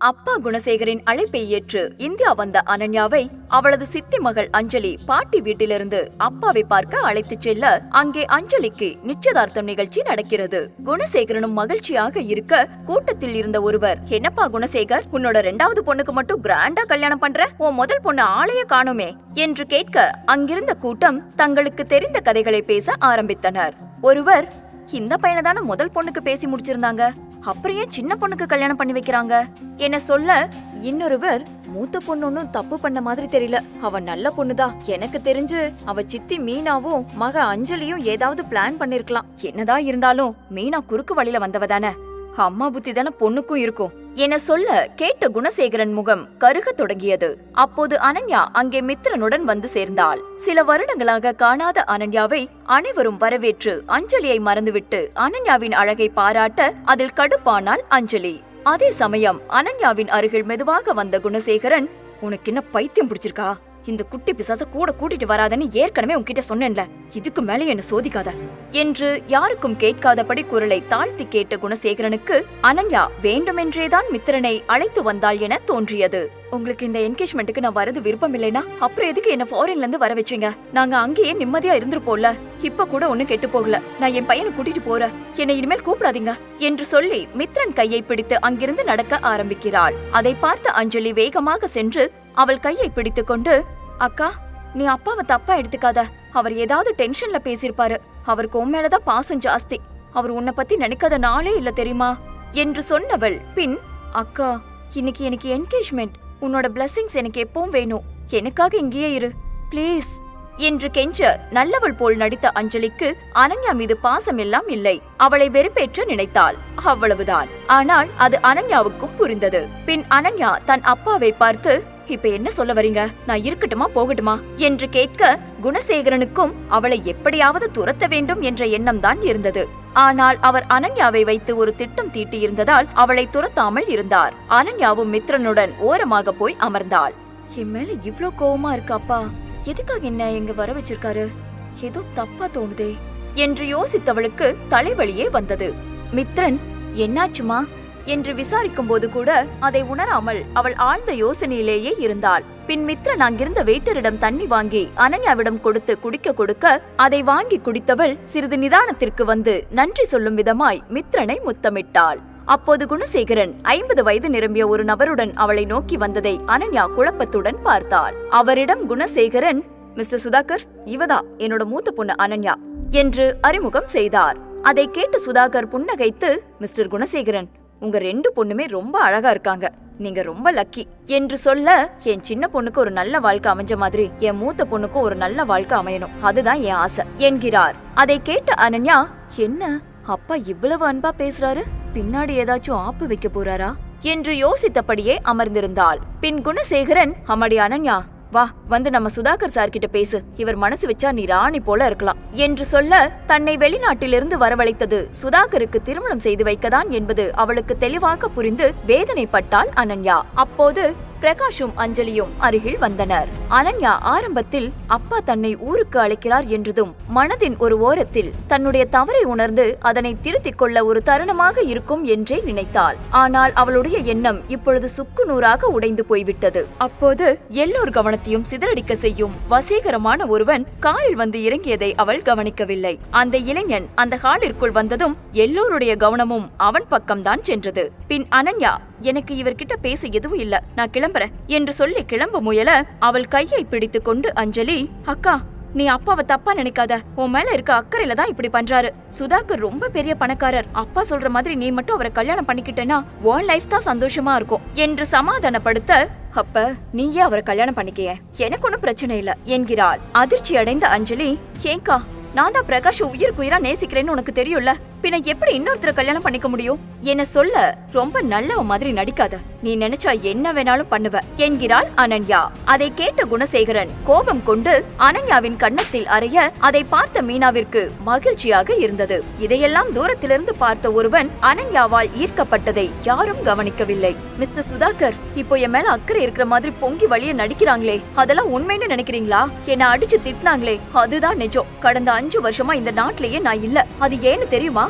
அப்பா குணசேகரின் அழைப்பை ஏற்று இந்தியா வந்த அனன்யாவை அவளது சித்தி மகள் அஞ்சலி பாட்டி வீட்டிலிருந்து அப்பாவை பார்க்க அழைத்துச் செல்ல அங்கே அஞ்சலிக்கு நிச்சயதார்த்தம் நிகழ்ச்சி நடக்கிறது. குணசேகரனும் மகிழ்ச்சியாக இருக்க கூட்டத்தில் இருந்த ஒருவர் என்னப்பா குணசேகர் உன்னோட ரெண்டாவது பொண்ணுக்கு மட்டும் கிராண்டா கல்யாணம் பண்ற? உன் முதல் பொண்ணு ஆளைய காணுமே என்று கேட்க அங்கிருந்த கூட்டம் தங்களுக்கு தெரிந்த கதைகளை பேச ஆரம்பித்தனர். ஒருவர் இந்த பையனை தானே முதல் பொண்ணுக்கு பேசி முடிச்சிருந்தாங்க? அப்புறம் ஏன் சின்ன பொண்ணுக்கு கல்யாணம் பண்ணி வைக்கிறாங்க. என்ன சொல்ல இன்னொருவர் மூத்த பொண்ணு தப்பு பண்ண மாதிரி தெரியல. அவ நல்ல பொண்ணுதான் எனக்கு தெரிஞ்சு அவ சித்தி மீனாவும் மக அஞ்சலியும் ஏதாவது பிளான் பண்ணிருக்கலாம். என்னதான் இருந்தாலும் மீனா குறுக்கு வழியில வந்தவ தானே. அம்மா புத்தி தானே பொண்ணுக்கும் இருக்கும். என சொல்ல கேட்ட குணசேகரன் முகம் கருகத் தொடங்கியது. அப்போது அனன்யா அங்கே மித்திரனுடன் வந்து சேர்ந்தாள். சில வருடங்களாக காணாத அனன்யாவை அனைவரும் வரவேற்று அஞ்சலியை மறந்துவிட்டு அனன்யாவின் அழகை பாராட்ட அதில் கடுப்பானாள் அஞ்சலி. அதே சமயம் அனன்யாவின் அருகில் மெதுவாக வந்த குணசேகரன் உனக்கு என்ன பைத்தியம் பிடிச்சிருக்கா? இந்த குட்டி பிசாச கூட கூட்டிட்டு வராதன்னு ஏற்கனவே உன்கிட்ட சொன்னேன்ல. இதுக்கு மேலே என்ன சோதிக்காத. என்று யாருக்கும் கேட்காதபடி குரலை தாழ்த்தி கேட்ட குணசேகரனுக்கு அனன்யா வேண்டுமென்றேதான் மித்திரனை அழைத்து வந்தாள் என தோன்றியது. உங்களுக்கு இந்த என்கேஜ்மெண்ட்டுக்கு நான் வரது விருப்பம் இல்லைனா அப்புறம் எதுக்கு என்ன ஃபாரின்ல இருந்து வர வச்சீங்க? நாங்க அங்கேயே நிம்மதியா இருந்திருப்போம்ல. இப்ப கூட ஒண்ணு கெட்டு போகல. நான் என் பையனை கூட்டிட்டு போறேன் என்னை இனிமேல் கூப்பிடாதீங்க என்று சொல்லி மித்ரன் கையை பிடித்து அங்கிருந்து நடக்க ஆரம்பிக்கிறாள். அதை பார்த்த அஞ்சலி வேகமாக சென்று அவள் கையை பிடித்து கொண்டு அக்கா நீ அப்பாவை தப்பா எடுத்துக்காத. அவர் ஏதாவது டென்ஷன்ல பேசியிருப்பாரு. அவருக்கு உன் மேலதான் பாசம் ஜாஸ்தி. அவர் உன்னை பத்தி நினைக்காத நாளே இல்ல தெரியுமா? என்று சொன்னவள். பின் அக்கா இன்னைக்கு எனக்கு என்கேஜ்மெண்ட் உன்னோட பிளஸ்ஸிங்ஸ் எனக்கு எப்பவும் வேணும். எனக்காக இங்கேயே இரு. ப்ளீஸ் என்று கெஞ்ச நல்லவள் போல் நடித்த அஞ்சலிக்கு அனன்யா மீது பாசம் எல்லாம் இல்லை. அவளை வெறுப்பேற்ற நினைத்தாள். அவ்வளவுதான். ஆனால் அது அனன்யாவுக்கும் புரிந்தது. பின் அனன்யா தன் அப்பாவை பார்த்து இப்ப என்ன சொல்ல வரீங்க? நான் இருக்கட்டுமா போகட்டுமா? என்று கேட்க குணசேகரனுக்கும் அவளை எப்படியாவது துரத்த வேண்டும் என்ற எண்ணம் தான் இருந்தது. ஆனால் அவர் அனன்யாவை வைத்து ஒரு திட்டம் தீட்டியிருந்ததால் அவளை துரத்தாமல் இருந்தார். அனன்யாவும் மித்ரனுடன் ஓரமாக போய் அமர்ந்தாள். என் மேல இவ்ளோ கோவமா இருக்கு அப்பா. எதுக்காக என்ன எங்க வர வச்சிருக்காரு? ஏதோ தப்பா தோணுதே. என்று யோசித்தவளுக்கு தலைவலியே வந்தது. மித்ரன் என்னாச்சுமா? என்று விசாரிக்கும் போது கூட அதை உணராமல் அவள் ஆழ்ந்த யோசனையிலேயே இருந்தாள். பின் மித்ரன் அங்கிருந்த வெயிட்டரிடம் தண்ணி வாங்கி அனன்யாவிடம் கொடுத்து குடிக்க கொடுக்க அதை வாங்கி குடித்தவள் சிறிது நிதானத்திற்கு வந்து நன்றி சொல்லும் விதமாய் மித்ரனை முத்தமிட்டாள். அப்போது குணசேகரன் ஐம்பது வயது நிரம்பிய ஒரு நபருடன் அவளை நோக்கி வந்ததை அனன்யா குழப்பத்துடன் பார்த்தாள். அவரிடம் குணசேகரன் மிஸ்டர் சுதாகர் இவதா என்னோட மூத்த பொண்ணு அனன்யா என்று அறிமுகம் செய்தார். அதை கேட்டு சுதாகர் புன்னகைத்து மிஸ்டர் குணசேகரன் உங்க ரெண்டு பொண்ணுமே ரொம்ப அழகா இருக்காங்க. நீங்க ரொம்ப லக்கி என்று சொல்ல என் சின்ன பொண்ணுக்கு ஒரு நல்ல வாழ்க்கை அமைஞ்ச மாதிரி என் மூத்த பொண்ணுக்கும் ஒரு நல்ல வாழ்க்கை அமையணும். அதுதான் என் ஆசை என்கிறார். அதை கேட்ட அனன்யா என்ன? அப்பா இவ்வளவு அன்பா பேசுறாரு? பின்னாடி ஏதாச்சும் ஆப்பு வைக்க போறாரா? என்று யோசித்தபடியே அமர்ந்திருந்தாள். பின் குணசேகரன் அம்மடி அனன்யா வா வந்து நம்ம சுதாகர் சார் கிட்ட பேசு. இவர் மனசு வச்சா நீ ராணி போல இருக்கலாம். என்று சொல்ல தன்னை வெளிநாட்டிலிருந்து வரவழைத்தது சுதாகருக்கு திருமணம் செய்து வைக்கதான் என்பது அவளுக்கு தெளிவாக புரிந்து வேதனைப்பட்டாள் அனன்யா. அப்போது பிரகாஷும் அஞ்சலியும் அருகில் வந்தனர். அனன்யா ஆரம்பத்தில் அப்பா தன்னை ஊருக்கு அழைக்கிறார் என்றதும் மனதின் ஒரு ஓரத்தில் தன்னுடைய தவறை உணர்ந்து அதனை திருத்திக் கொள்ள ஒரு தருணமாக இருக்கும் என்றே நினைத்தாள். ஆனால் அவளுடைய எண்ணம் இப்பொழுது சுக்கு நூறாக உடைந்து போய்விட்டது. அப்போது எல்லோர் கவனத்தையும் சிதறடிக்க செய்யும் வசீகரமான ஒருவன் காரில் வந்து இறங்கியதை அவள் கவனிக்கவில்லை. அந்த இளைஞன் அந்த ஹாலிற்குள் வந்ததும் எல்லோருடைய கவனமும் அவன் பக்கம்தான் சென்றது. பின் அனன்யா எனக்கு இவர்கிட்ட பேச எதுவும் இல்ல. நான் கிளம்புறேன். என்று சொல்லி கிளம்ப முயல அவள் கையை பிடித்து கொண்டு அஞ்சலி அக்கா நீ அப்பாவை தப்பா நினைக்காத. உன் மேல இருக்க அக்கறையில தான் இப்படி பண்றாரு. சுதாகர் ரொம்ப பெரிய பணக்காரர். அப்பா சொல்ற மாதிரி நீ மட்டும் அவரை கல்யாணம் பண்ணிக்கிட்டேன்னா உன் லைஃப் தான் சந்தோஷமா இருக்கும். என்று சமாதானப்படுத்த அப்ப நீயே அவரை கல்யாணம் பண்ணிக்கிய? எனக்கு ஒன்னும் பிரச்சனை இல்ல என்கிறாள். அதிர்ச்சி அடைந்த அஞ்சலி ஏங்கா நான் தான் பிரகாஷ் உயிருக்கு உயிரா நேசிக்கிறேன்னு உனக்கு தெரியும்ல. பின்ன எப்படி இன்னொருத்தர கல்யாணம் பண்ணிக்க முடியும்? என்ன சொல்ல ரொம்ப நல்லவ மாதிரி நடிக்காத. நீ நினைச்சா என்ன வேணாலும் பண்ணுவ. என்கிறாள் அனன்யா. அதை கேட்ட குணசேகரன் கோபம் கொண்டு அனன்யாவின் கன்னத்தில் அறைய அதை பார்த்த மீனாவிற்கு மகிழ்ச்சியாக இருந்தது. இதையெல்லாம் தூரத்திலிருந்து பார்த்த ஒருவன் அனன்யாவால் ஈர்க்கப்பட்டதை யாரும் கவனிக்கவில்லை. மிஸ்டர் சுதாகர் இப்போ என் மேல அக்கறை இருக்கிற மாதிரி பொங்கி வழிய நடிக்கிறாங்களே. அதெல்லாம் உண்மைன்னு நினைக்கிறீங்களா? என்ன அடிச்சு திட்டினாங்களே. அதுதான் நிஜம். கடந்த அஞ்சு வருஷமா இந்த நாட்டிலேயே நான் இல்ல. அது ஏன்னு தெரியுமா?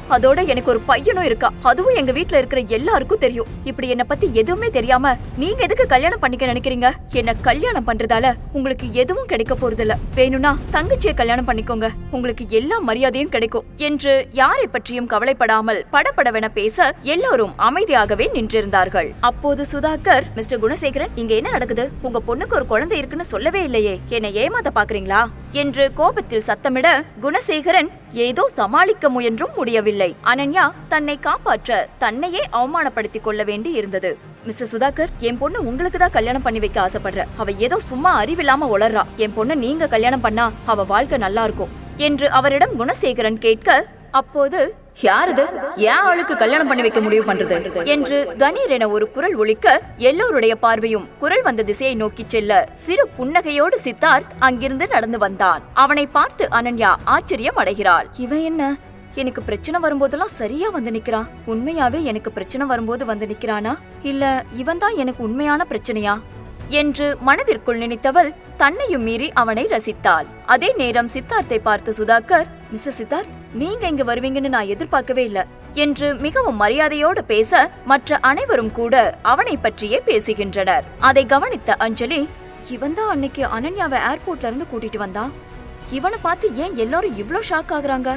அதோட எனக்கு ஒரு பையனும் இருக்கா. அதுவும் எங்க வீட்ல இருக்கிற எல்லாருக்கும் தெரியும். இப்படி என்ன பத்தி எதுவுமே தெரியாம நீங்க எதுக்கு கல்யாணம் பண்ணிக்க நினைக்கிறீங்க? என்ன கல்யாணம் பண்றதால உங்களுக்கு எதுவும் கிடைக்க போறதில்ல. வேணும்னா தங்கச்சியை கல்யாணம் பண்ணிக்கோங்க. உங்களுக்கு எல்லா மரியாதையும் கிடைக்கும். என்று யாரை பற்றியும் கவலைப்படாமல் படபடவென பேச எல்லோரும் அமைதியாகவே நின்றிருந்தார்கள். அப்போது சுதாகர் மிஸ்டர் குணசேகரன் இங்க என்ன நடக்குது? உங்க பொண்ணுக்கு ஒரு குழந்தை இருக்குன்னு சொல்லவே இல்லையே. என்னை ஏமாத்த பாக்குறீங்களா? என்று கோபத்தில் சத்தமிட குணசேகரன் ஏதோ சமாளிக்க முயன்றும் முடியவில்லை. அனன்யா தன்னை காப்பாற்ற தன்னையே அவமானப்படுத்திக் கொள்ள வேண்டி இருந்தது. மிஸ்டர் சுதாகர் என் பொண்ணு உங்களுக்கு தான் கல்யாணம் பண்ணி வைக்க ஆசைப்படுற. அவ ஏதோ சும்மா அறிவில்லாம உளறா. என் பொண்ணு நீங்க கல்யாணம் பண்ணா அவ வாழ்க்கை நல்லா இருக்கும் என்று அவரிடம் குணசேகரன் கேட்க அப்போது யாரது? ஏன் ஆளுக்கு கல்யாணம் பண்ணி வைக்க முடிவு பண்றது? என்று கணீர் என ஒரு குரல் ஒலிக்க எல்லோருடைய பார்வையும் குரல் வந்த திசையை நோக்கி செல்ல சிறு புன்னகையோடு சித்தார்த் அங்கிருந்து நடந்து வந்தான். அவனை பார்த்து அனன்யா ஆச்சரியம் அடைகிறாள். இவன் என்ன? எனக்கு பிரச்சனை வரும்போதெல்லாம் சரியா வந்து நிக்கிறான். உண்மையாவே எனக்கு பிரச்சனை வரும்போது வந்து நிக்கிறானா? இல்ல இவன் தான் எனக்கு உண்மையான பிரச்சனையா? என்று மனதிற்குள் நினைத்தவள் தன்னையும் மீறி அவனை ரசித்தாள். அதே நேரம் சித்தார்த்தை பார்த்து சுதாகர் மிஸ்டர் சித்தார்த் நீங்க இங்க வருவீங்கன்னு நான் எதிர்பார்க்கவே இல்ல என்று மிகவும் மரியாதையோடு பேச மற்ற அனைவரும் கூட அவனை பற்றியே பேசுகின்றனர். அதை கவனித்த அஞ்சலி இவன் தான் அன்னைக்கு அனன்யாவை ஏர்போர்ட்ல இருந்து கூட்டிட்டு வந்தான். இவனை பார்த்து ஏன் எல்லாரும் இவ்ளோ ஷாக் ஆகுறாங்க?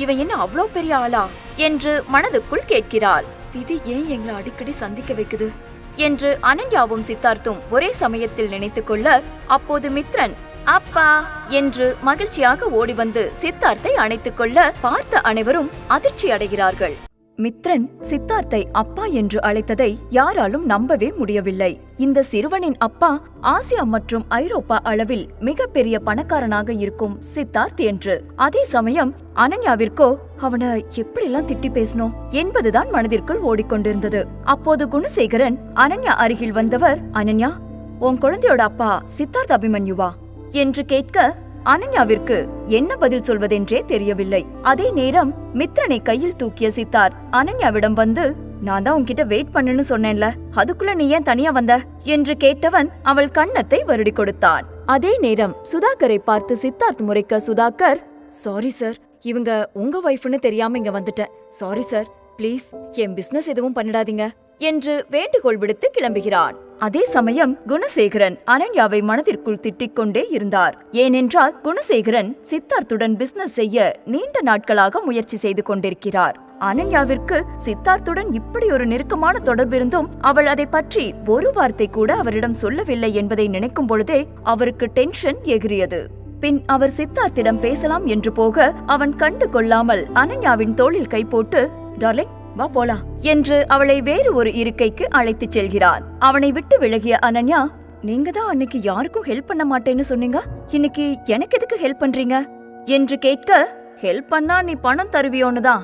இவன் என்ன அவ்வளோ பெரிய ஆளா? என்று மனதுக்குள் கேட்கிறாள். விதி ஏன் எங்களை அடிக்கடி சந்திக்க வைக்குது? என்று அனன்யாவும் சித்தார்த்தும் ஒரே சமயத்தில் நினைத்துக்கொள்ள அப்போது மித்ரன் அப்பா என்று மகிழ்ச்சியாக ஓடி வந்து சித்தார்த்தை அணைத்துக் கொள்ள பார்த்த அனைவரும் அதிர்ச்சி அடைகிறார்கள் மித்ரன் சித்தார்த்தை அப்பா என்று அழைத்ததை யாராலும் நம்பவே முடியவில்லை. இந்த சிறுவனின் அப்பா ஆசியா மற்றும் ஐரோப்பா அளவில் மிகப்பெரிய பணக்காரனாக இருக்கும் சித்தார்த் என்று. அதே சமயம் அனன்யாவிற்கோ அவன எப்படிலாம் திட்டி பேசணும் என்பதுதான் மனதிற்குள் ஓடிக்கொண்டிருந்தது. அப்போது குணசேகரன் அனன்யா அருகில் வந்தவர் அனன்யா உன் குழந்தையோட அப்பா சித்தார்த் அபிமன்யுவா? என்று கேட்க அனன்யாவிற்கு என்ன பதில் சொல்வதென்றே தெரியவில்லை. அதே நேரம் மித்ரனை கையில் தூக்கிய சித்தார்த் அனன்யாவிடம் வந்து நான் தான் உன்கிட்ட வெயிட் பண்ணுன்னு சொன்னேன்ல அதுக்குள்ள நீ ஏன் தனியா வந்த? என்று கேட்டவன் அவள் கன்னத்தை வருடி கொடுத்தான். அதே நேரம் சுதாகரை பார்த்து சித்தார்த் முறைக்க சுதாகர் சாரி சார் இவங்க உங்க ஒய்ஃப்னு தெரியாம இங்க வந்துட்டேன். சாரி சார் ப்ளீஸ் என் பிசினஸ் எதுவும் பண்ணிடாதீங்க என்று வேண்டுகோள் விடுத்து கிளம்புகிறான். அதே சமயம் குணசேகரன் அனன்யாவை மனதிற்குள் திட்டிக் கொண்டே இருந்தார். ஏனென்றால் குணசேகரன் சித்தார்த்துடன் பிசினஸ் செய்ய நீண்ட நாட்களாக முயற்சி செய்து கொண்டிருக்கிறார். அனன்யாவிற்கு சித்தார்த்துடன் இப்படி ஒரு நெருக்கமான தொடர்பு இருந்தும் அவள் அதை பற்றி ஒரு வார்த்தை கூட அவரிடம் சொல்லவில்லை என்பதை நினைக்கும் பொழுதே அவருக்கு டென்ஷன் எகிரியது பின் அவர் சித்தார்த்திடம் பேசலாம் என்று போக அவன் கண்டு கொள்ளாமல் அனன்யாவின் தோளில் கை போட்டு டார்லிங் வா போலாம் என்று அவளை வேறு ஒரு இருக்கைக்கு அழைத்துச் செல்கிறான். அவனை விட்டு விலகிய அனன்யா நீங்க தான் அன்னைக்கு யாருக்கும் ஹெல்ப் பண்ண மாட்டேன்னு சொன்னீங்க? இன்னைக்கு எனக்கு எதுக்கு ஹெல்ப் பண்றீங்க? என்று கேட்க ஹெல்ப் பண்ணா நீ பணம் தருவியோன்னு தான்.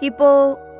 இப்போ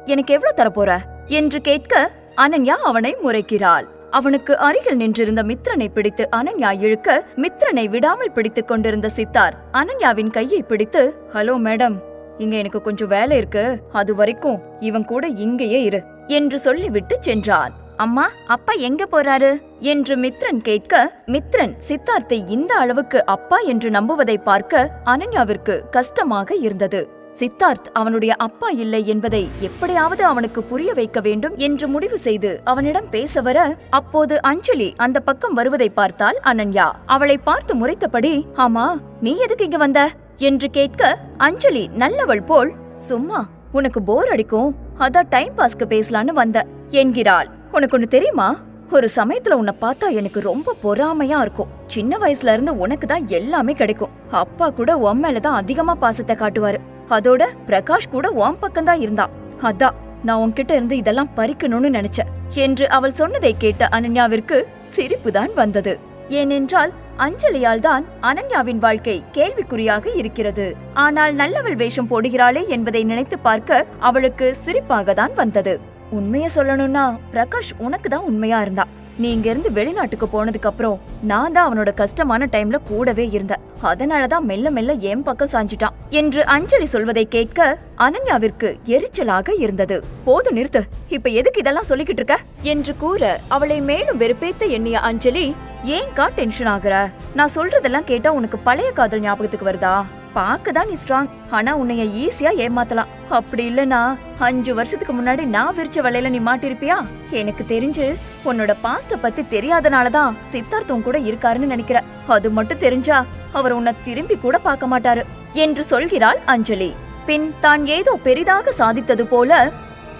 எனக்கு எவ்வளவு தரப்போற? என்று கேட்க அனன்யா அவனை முறைக்கிறாள். அவனுக்கு அருகில் நின்றிருந்த மித்ரனை பிடித்து அனன்யா இழுக்க மித்ரனை விடாமல் பிடித்துக் கொண்டிருந்த சித்தார்த் அனன்யாவின் கையை பிடித்து ஹலோ மேடம் இங்க எனக்கு கொஞ்சம் வேலை இருக்கு. அது வரைக்கும் இவன் கூட இங்கேயே இரு. என்று சொல்லிவிட்டு சென்றான். அம்மா அப்பா எங்க போறாரு? என்று மித்ரன் கேட்க மித்ரன் சித்தார்த்தை இந்த அளவுக்கு அப்பா என்று நம்புவதை பார்க்க அனன்யாவிற்கு கஷ்டமாக இருந்தது. சித்தார்த் அவனுடைய அப்பா இல்லை என்பதை எப்படியாவது அவனுக்கு புரிய வைக்க வேண்டும் என்று முடிவு செய்து அவனிடம் பேச வர அப்போது அஞ்சலி அந்த பக்கம் வருவதை பார்த்தால் அனன்யா அவளை பார்த்து முறைத்தபடி ஆமா நீ எதுக்கு இங்க வந்த? என்று கேட்க அஞ்சலி நல்லவள் போல். சும்மா உனக்கு போர் அடிக்கும். அதான் டைம் பாஸ்க்கு பேசலான்னு வந்த. என்கிறாள். உனக்கு ஒன்னு தெரியுமா? ஒரு சமயத்துல உன்னை பார்த்தா எனக்கு ரொம்ப பொறாமையா இருக்கும். சின்ன வயசுல இருந்து உனக்கு தான் எல்லாமே கிடைக்கும். அப்பா கூட உன் மேலதான் அதிகமா பாசத்தை காட்டுவாரு. அதோட பிரகாஷ் கூட உன் பக்கம் தான் இருந்தான் அதான் நான் உன்கிட்ட இருந்து இதெல்லாம் பறிக்கணும்னு நினைச்சேன். என்று அவள் சொன்னதை கேட்ட அனன்யாவிற்கு சிரிப்புதான் வந்தது. ஏனென்றால் அஞ்சலியால் தான் அனன்யாவின் வாழ்க்கை கேள்விக்குறியாக இருக்கிறது. ஆனால் நல்லவள் வேஷம் போடுகிறாளே என்பதை நினைத்து பார்க்க அவளுக்கு சிரிப்பாக தான் வந்தது. உண்மைய சொல்லணும்னா பிரகாஷ் உனக்கு தான் உண்மையா இருந்தா. நீ இங்க இருந்து வெளிநாட்டுக்கு போனதுக்கு அப்புறம் நான் தான் அவனோட கஷ்டமான டைம்ல கூடவே இருந்தேன். அதனாலதான் மெல்ல மெல்ல என் பக்கம் சாஞ்சிட்டான் என்று அஞ்சலி சொல்வதை கேட்க அனன்யாவிற்கு எரிச்சலாக இருந்தது. போது நிறுத்து இப்ப எதுக்கு இதெல்லாம் சொல்லிக்கிட்டு இருக்க? என்று கூற அவளை மேலும் வெறுப்பேத்த எண்ணிய அஞ்சலி ஏன்கா டென்ஷன் ஆகுற? நான் சொல்றதெல்லாம் கேட்டா உனக்கு பழைய காதல் ஞாபகத்துக்கு வருதா? பார்க்க தான் நீ ஸ்ட்ராங் ஆனா உன்னைய ஈஸியா ஏமாத்தலாம். அப்படி இல்லனா அஞ்சு வருஷத்துக்கு முன்னாடி நான் விரிச்ச வலையில நீ மாட்டிருப்பியா? எனக்கு தெரிஞ்சு உன்னோட பாஸ்ட பத்தி தெரியாதனாலதான் சித்தார்த்தம் கூட இருக்காருன்னு நினைக்கிற. அது மட்டும் தெரிஞ்சா அவர் உன்னை திரும்பி கூட பார்க்க மாட்டாரு. என்று சொல்கிறாள் அஞ்சலி. பின் தான் ஏதோ பெரிதாக சாதித்தது போல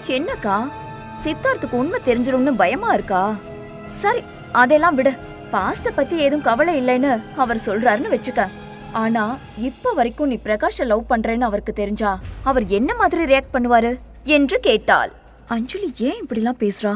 என்னக்கா? சித்தார்த்துக்கு உண்மை தெரிஞ்சிடும்னு பயமா இருக்கா? சரி அதெல்லாம் விடு. பாஸ்ட பத்தி ஏதும் கவலை இல்லைன்னு அவர் சொல்றாருன்னு வச்சுக்க. ஆனா இப்ப வரைக்கும் நீ பிரகாஷ லவ் பண்றேன்னு அவருக்கு தெரிஞ்சா அவர் என்ன மாதிரி ரியாக்ட் பண்ணுவாரு என்று கேட்டாள். அஞ்சலி ஏன் இப்படிலாம் பேசுறா?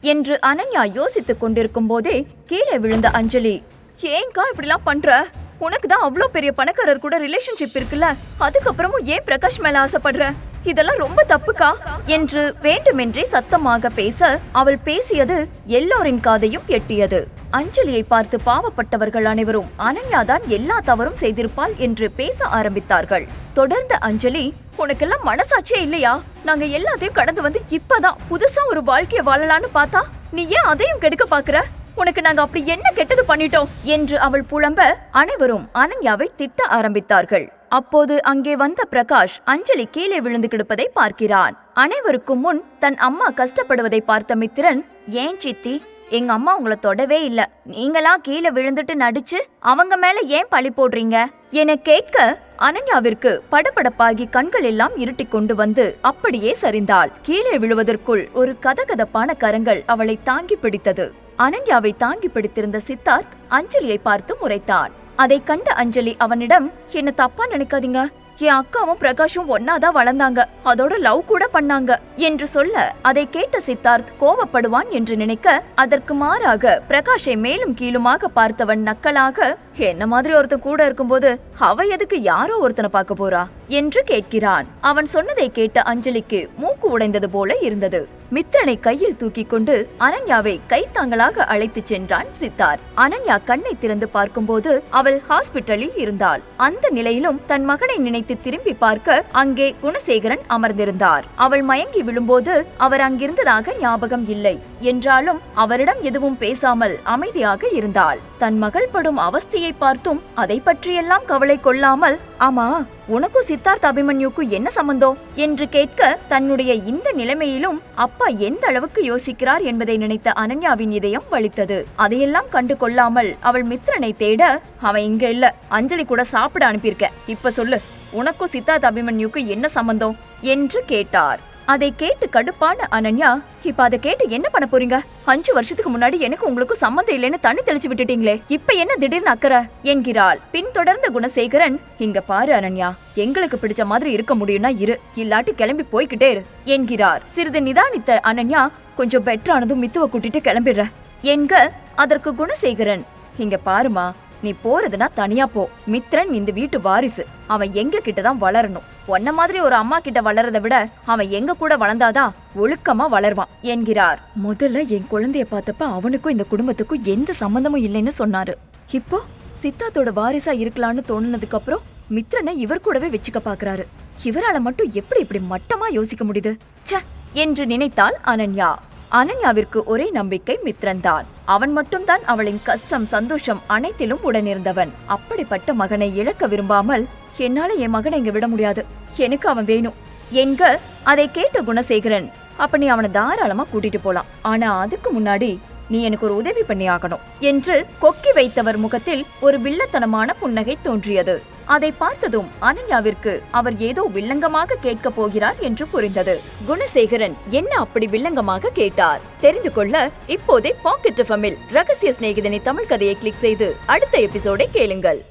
என்று அனன்யா யோசித்துக் கொண்டிருக்கும் போதே கீழே விழுந்த அஞ்சலி ஏங்கா இப்படிலாம் பண்ற? உனக்கு தான் அவ்வளோ பெரிய பணக்காரர் கூட ரிலேஷன்ஷிப் இருக்குல்ல? அதுக்கப்புறமும் ஏன் பிரகாஷ் மேல ஆசைப்படுற? இதெல்லாம் ரொம்ப தப்புக்கா? என்று வேண்டுமென்றே சத்தமாக பேச அவள் பேசியது எல்லோரின் காதையும் எட்டியது. அஞ்சலியை பார்த்து பாவப்பட்டவர்கள் அனைவரும் அனன்யாதான் எல்லா தவறும் செய்திருப்பாள் என்று பேச ஆரம்பித்தார்கள். தொடர்ந்த அஞ்சலி உனக்கெல்லாம் மனசாட்சியே இல்லையா? நாங்க எல்லாத்தையும் கடந்து வந்து இப்பதான் புதுசா ஒரு வாழ்க்கைய வாழலான்னு பார்த்தா நீ ஏன் அதையும் கெடுக்க பாக்குற உனக்கு நாங்க அப்படி என்ன கெட்டது பண்ணிட்டோம்? என்று அவள் புலம்ப அனைவரும் அனன்யாவை திட்ட ஆரம்பித்தார்கள். அப்போது அங்கே வந்த பிரகாஷ் அஞ்சலி கீழே விழுந்து கிடப்பதை பார்க்கிறான். அனைவருக்கும் முன் தன் அம்மா கஷ்டப்படுவதை பார்த்த மித்திரன் ஏன் சித்தி எங்க அம்மா உங்களை தொடவே இல்ல. நீங்களா கீழே விழுந்துட்டு நடிச்சு அவங்க மேல ஏன் பழி போடுறீங்க? என கேட்க அனன்யாவிற்கு படபடப்பாகி கண்கள் எல்லாம் இருட்டிக் கொண்டு வந்து அப்படியே சரிந்தாள். கீழே விழுவதற்குள் ஒரு கதகதப்பான கரங்கள் அவளை தாங்கி பிடித்தது. அனன்யாவை தாங்கி பிடித்திருந்த சித்தார்த் அஞ்சலியை பார்த்து முறைத்தான் அதை கண்ட அஞ்சலி அவனிடம் என்ன தப்பா நினைக்காதீங்க. என் அக்காவும் பிரகாஷும் ஒன்னாதான் வளர்ந்தாங்க. அதோட லவ் கூட பண்ணாங்க. என்று சொல்ல அதை கேட்ட சித்தார்த் கோபப்படுவான் என்று நினைக்க அதற்கு மாறாக பிரகாஷை மேலும் கீழுமாக பார்த்தவன் நக்கலாக என்ன மாதிரி ஒருத்தன் கூட இருக்கும்போது அவ எதுக்கு யாரோ ஒருத்தனை பார்க்க போறா? என்று கேட்கிறான். அவன் சொன்னதை கேட்ட அஞ்சலிக்கு மூக்கு உடைந்தது போல இருந்தது. மித்திரனை கையில் தூக்கி கொண்டு அனன்யாவை கைத்தாங்களாக அழைத்துச் சென்றான் சித்தார். அனன்யா கண்ணை திறந்து பார்க்கும்போது அவள் ஹாஸ்பிட்டலில் இருந்தாள். அந்த நிலையிலும் தன் மகனை நினைத்து திரும்பி பார்க்க அங்கே குணசேகரன் அமர்ந்திருந்தார். அவள் மயங்கி விழும்போது அவர் அங்கிருந்ததாக ஞாபகம் இல்லை. என்றாலும் அவரிடம் எதுவும் பேசாமல் அமைதியாக இருந்தாள். தன் மகள் படும் அவஸ்தையை பார்த்தும் அதை பற்றியெல்லாம் கவலை கொள்ளாமல் ஆமா உனக்கும் சித்தார்த் அபிமன்யுக்கும் என்ன சம்பந்தம்? என்று கேட்க தன்னுடைய இந்த நிலைமையிலும் அப்பா எந்த அளவுக்கு யோசிக்கிறார் என்பதை நினைத்த அனன்யாவின் இதயம் வலித்தது. அதையெல்லாம் கண்டு கொள்ளாமல் அவள் மித்ரனை தேட அவன் இங்க இல்ல அஞ்சலி கூட சாப்பிட அனுப்பியிருக்க. இப்ப சொல்லு உனக்கும் சித்தார்த் அபிமன்யுக்கு என்ன சம்பந்தம்? என்று கேட்டார். அதை கேட்டு கடுப்பான அனன்யா இப்ப அதை கேட்டு என்ன பண்ண போறீங்க? அஞ்சு வருஷத்துக்கு முன்னாடி எனக்கு உங்களுக்கும் சம்மந்தம் இல்லைன்னு தண்ணி தெளிச்சு விட்டுட்டீங்களே. இப்ப என்ன திடீர்னு அக்கறை? என்கிறாள். பின்தொடர்ந்த குணசேகரன் இங்க பாரு அனன்யா எங்களுக்கு பிடிச்ச மாதிரி இருக்க முடியும்னா இரு. இல்லாட்டி கிளம்பி போய்கிட்டே இரு என்கிறார். சிறிது நிதானித்த அனன்யா கொஞ்சம் பெட்டரானதும் மித்துவ கூட்டிட்டு கிளம்பிடுற என்க அதற்கு குணசேகரன் இங்க பாருமா நீ போறதுனா தனியா போ. மித்ரன் இந்த வீட்டு வாரிசு. அவன் எங்க கிட்ட தான் வளரணும். உன்ன மாதிரி ஒரு அம்மா கிட்ட வளரத விட அவன் எங்க கூட வளர்ந்தாதான் ஒழுக்கமா வளர்வான் என்கிறார். முதல்ல என் குழந்தைய பார்த்தப்ப அவனுக்கும் இந்த குடும்பத்துக்கும் எந்த சம்பந்தமும் இல்லைன்னு சொன்னாரு. இப்போ சித்தார்த்தோட வாரிசா இருக்கலாம்னு தோணுனதுக்கு அப்புறம் மித்ரனை இவர் கூடவே வச்சுக்க பாக்குறாரு. இவரால மட்டும் எப்படி இப்படி மட்டமா யோசிக்க முடியுது? ச்சே என்று நினைத்தாள் அனன்யா. அனன்யாவிற்கு ஒரே நம்பிக்கை மித்ரன்தான். அவன் மட்டும்தான் அவளின் கஷ்டம் சந்தோஷம் அனைத்திலும் உடனிருந்தவன். அப்படிப்பட்ட மகனை இழக்க விரும்பாமல் என்னால என் மகனை இங்க விட முடியாது. எனக்கு அவன் வேணும். என்க அதை கேட்ட குணசேகரன் அப்ப நீ அவனை தாராளமா கூட்டிட்டு போலாம். ஆனா அதுக்கு முன்னாடி நீ எனக்கு ஒரு உதவி பண்ணி ஆகணும் என்று கொக்கி வைத்தவர் முகத்தில் ஒரு வில்லத்தனமான புன்னகை தோன்றியது. அதை பார்த்ததும் அனன்யாவிற்கு அவர் ஏதோ வில்லங்கமாக கேட்க போகிறார் என்று புரிந்தது. குணசேகரன் என்ன அப்படி வில்லங்கமாக கேட்டார்? தெரிந்து கொள்ள இப்போதே பாக்கெட் எஃப்எம்மில் ரகசிய சிநேகிதனை தமிழ் கதையை கிளிக் செய்து அடுத்த எபிசோடை கேளுங்கள்.